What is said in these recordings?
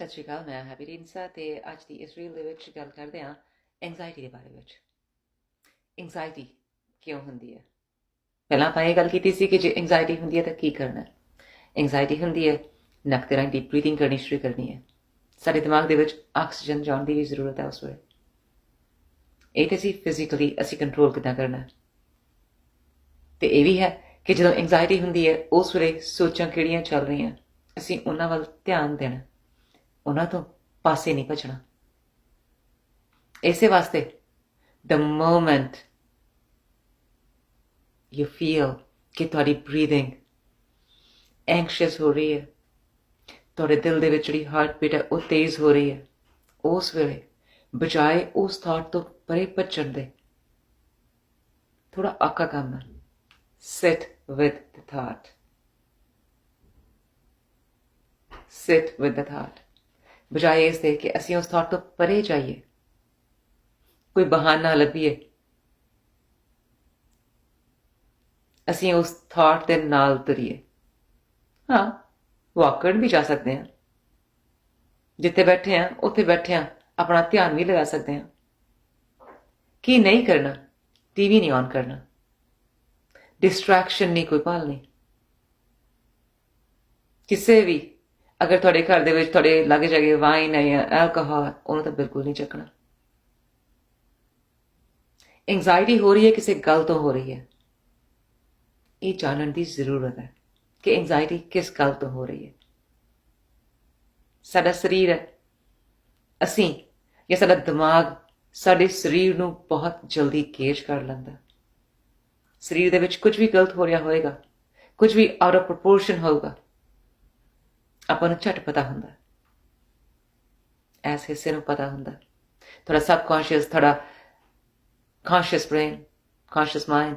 ਸਤਿ ਸ਼੍ਰੀ ਅਕਾਲ, ਮੈਂ ਹੈਪੀ ਰਿੰਸਾ ਤੇ ਅੱਜ ਦੀ ਇਸ ਰੀਲ ਦੇ ਵਿੱਚ ਗੱਲ ਕਰਦੇ ਹਾਂ ਐਂਜ਼ਾਈਟੀ ਦੇ ਬਾਰੇ ਵਿੱਚ। ਐਂਗਜ਼ਾਇਟੀ ਕਿਉਂ ਹੁੰਦੀ ਹੈ? ਪਹਿਲਾਂ ਆਪਾਂ ਇਹ ਗੱਲ ਕੀਤੀ ਸੀ ਕਿ ਜੇ ਐਂਜ਼ਾਈਟੀ ਹੁੰਦੀ ਹੈ ਤਾਂ ਕੀ ਕਰਨਾ ਹੈ? ਐਂਜ਼ਾਈਟੀ ਹੁੰਦੀ ਹੈ, ਨੱਕ ਤੇ ਰਾਹੀਂ ਡੀਪ ਬਰੀਥਿੰਗ ਕਰਨੀ ਸ਼ੁਰੂ ਕਰਨੀ ਹੈ। ਸਾਡੇ ਦਿਮਾਗ ਦੇ ਵਿੱਚ ਆਕਸੀਜਨ ਜਾਣ ਦੀ ਵੀ ਜ਼ਰੂਰਤ ਹੈ ਉਸ ਵੇਲੇ। ਇਹ ਤੇ ਸੀ ਫਿਜ਼ੀਕਲੀ ਅਸੀਂ ਕੰਟਰੋਲ ਕਿੱਦਾਂ ਕਰਨਾ ਹੈ? ਤੇ ਇਹ ਵੀ ਹੈ ਕਿ ਜਦੋਂ ਐਂਜ਼ਾਈਟੀ ਹੁੰਦੀ ਹੈ, ਉਸ ਵੇਲੇ ਸੋਚਾਂ ਕਿਹੜੀਆਂ ਚੱਲ ਰਹੀਆਂ? ਅਸੀਂ ਉਹਨਾਂ ਵੱਲ ਧਿਆਨ ਦੇਣਾ ਉਹਨਾਂ ਤੋਂ ਪਾਸੇ ਨਹੀਂ ਭੱਜਣਾ। ਇਸੇ ਵਾਸਤੇ the moment you feel ਕਿ ਤੁਹਾਡੀ breathing anxious ਹੋ ਰਹੀ ਹੈ, ਤੁਹਾਡੇ ਦਿਲ ਦੇ ਵਿੱਚ ਜਿਹੜੀ ਹਾਰਟ ਬੀਟ ਹੈ ਉਹ ਤੇਜ਼ ਹੋ ਰਹੀ ਹੈ, ਉਸ ਵੇਲੇ ਬਜਾਏ ਉਸ ਥਾਟ ਤੋਂ ਪਰੇ ਭੱਜਣ ਦੇ ਥੋੜਾ ਆਕਾ ਕੰਮ ਹੈ। Sit with the thought sit with the thought ਬਜਾਏ ਇਸ ਦੇ ਕਿ ਅਸੀਂ ਉਸ ਥਾਟ ਤੋਂ ਪਰੇ ਜਾਈਏ। ਕੋਈ ਬਹਾਨਾ ਲੱਭੀਏ। ਅਸੀਂ ਉਸ ਥਾਟ ਦੇ ਨਾਲ ਤੁਰੀਏ। ਹਾਂ ਵਾਕ ਕਰਨ ਵੀ ਜਾ ਸਕਦੇ ਹਾਂ। ਜਿੱਥੇ ਬੈਠੇ ਹਾਂ, ਉੱਥੇ ਬੈਠੇ ਹਾਂ, ਆਪਣਾ ਧਿਆਨ ਵੀ ਲਗਾ ਸਕਦੇ ਹਾਂ। ਕੀ ਨਹੀਂ ਕਰਨਾ? ਟੀਵੀ ਨਹੀਂ ਔਨ ਕਰਨਾ। ਡਿਸਟਰੈਕਸ਼ਨ ਨਹੀਂ, ਕੋਈ ਭਾਲਣੀ ਕਿਸੇ ਵੀ ਅਗਰ ਤੁਹਾਡੇ ਘਰ ਦੇ ਵਿੱਚ ਤੁਹਾਡੇ ਲੱਗ ਜਾਗੇ ਵਾਈਨ ਹੈ ਜਾਂ ਐਲਕੋਹਲ ਉਹਨੂੰ ਤਾਂ ਬਿਲਕੁਲ ਨਹੀਂ ਚੱਕਣਾ। ਐਂਜ਼ਾਇਟੀ ਹੋ ਰਹੀ ਹੈ, ਕਿਸੇ ਗੱਲ ਤੋਂ ਹੋ ਰਹੀ ਹੈ। ਇਹ ਜਾਣਨ ਦੀ ਜ਼ਰੂਰਤ ਹੈ ਕਿ ਐਂਜ਼ਾਇਟੀ ਕਿਸ ਗੱਲ ਤੋਂ ਹੋ ਰਹੀ ਹੈ। ਸਾਡਾ ਸਰੀਰ ਹੈ। ਅਸੀਂ ਜਾਂ ਸਾਡਾ ਦਿਮਾਗ ਸਾਡੇ ਸਰੀਰ ਨੂੰ ਬਹੁਤ ਜਲਦੀ ਕੇਜ ਕਰ ਲੈਂਦਾ। ਸਰੀਰ ਦੇ ਵਿੱਚ ਕੁਝ ਵੀ ਗਲਤ ਹੋ ਰਿਹਾ ਹੋਏਗਾ, ਕੁਝ ਵੀ ਆਊਟ ਆਫ ਪ੍ਰੋਪੋਰਸ਼ਨ ਹੋਊਗਾ ਆਪਾਂ ਨੂੰ ਝਟ ਪਤਾ ਹੁੰਦਾ। ਐਸ ਹਿੱਸੇ ਨੂੰ ਪਤਾ ਹੁੰਦਾ। ਥੋੜਾ ਸਬਕੌਂਸ਼ੀਅਸ ਥੋੜਾ conscious brain, conscious mind,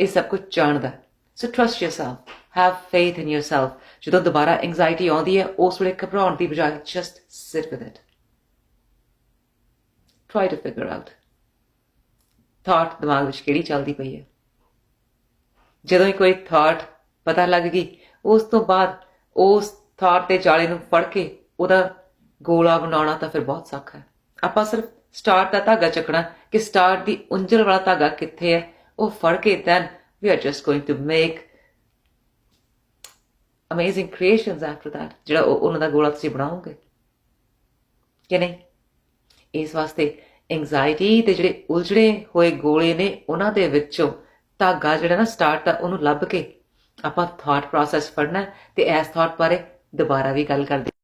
ਇਹ ਸਭ ਕੁਝ ਜਾਣਦਾ। So trust yourself, have faith in yourself ਜਦੋਂ ਦੁਬਾਰਾ ਐਂਜ਼ਾਇਟੀ ਆਉਂਦੀ ਹੈ, ਉਸ ਵੇਲੇ ਘਬਰਾਉਣ ਦੀ ਬਜਾਏ just sit with it try to figure out thought ਦਿਮਾਗ ਵਿੱਚ ਕਿਹੜੀ ਚੱਲਦੀ ਪਈ ਹੈ? ਜਦੋਂ ਹੀ ਕੋਈ ਥਾਟ ਪਤਾ ਲੱਗ ਗਈ, ਉਸ ਤੋਂ ਬਾਅਦ ਉਸ ਥਾਟ ਦੇ ਜਾਲੇ ਨੂੰ ਫੜ ਕੇ ਉਹਦਾ ਗੋਲਾ ਬਣਾਉਣਾ ਤਾਂ ਫਿਰ ਬਹੁਤ ਸੌਖਾ ਹੈ। ਆਪਾਂ ਸਿਰਫ ਸਟਾਰਟ ਦਾ ਧਾਗਾ ਚੱਕਣਾ, ਕਿ ਸਟਾਰਟ ਦੀ ਉਂਜਲ ਵਾਲਾ ਧਾਗਾ ਕਿੱਥੇ ਹੈ, ਉਹ ਫੜ ਕੇ then we are just going to make amazing creations after that, ਜਿਹੜਾ ਉਹ- ਉਹਨਾਂ ਦਾ ਗੋਲਾ ਤੁਸੀਂ ਬਣਾਓਗੇ। ਕਿ ਨਹੀਂ? ਇਸ ਵਾਸਤੇ ਐਂਜ਼ਾਇਟੀ ਤੇ ਜਿਹੜੇ ਉਲਝੜੇ ਹੋਏ ਗੋਲੇ ਨੇ, ਉਹਨਾਂ ਦੇ ਵਿੱਚੋਂ ਧਾਗਾ ਜਿਹੜਾ ਨਾ ਸਟਾਰਟ ਦਾ ਉਹਨੂੰ ਲੱਭ ਕੇ ਆਪਾਂ ਥਾਟ ਪ੍ਰੋਸੈਸ ਪੜਨਾ ਤੇ ਇਸ ਥਾਟ ਬਾਰੇ ਦੁਬਾਰਾ ਵੀ ਗੱਲ ਕਰਦੇ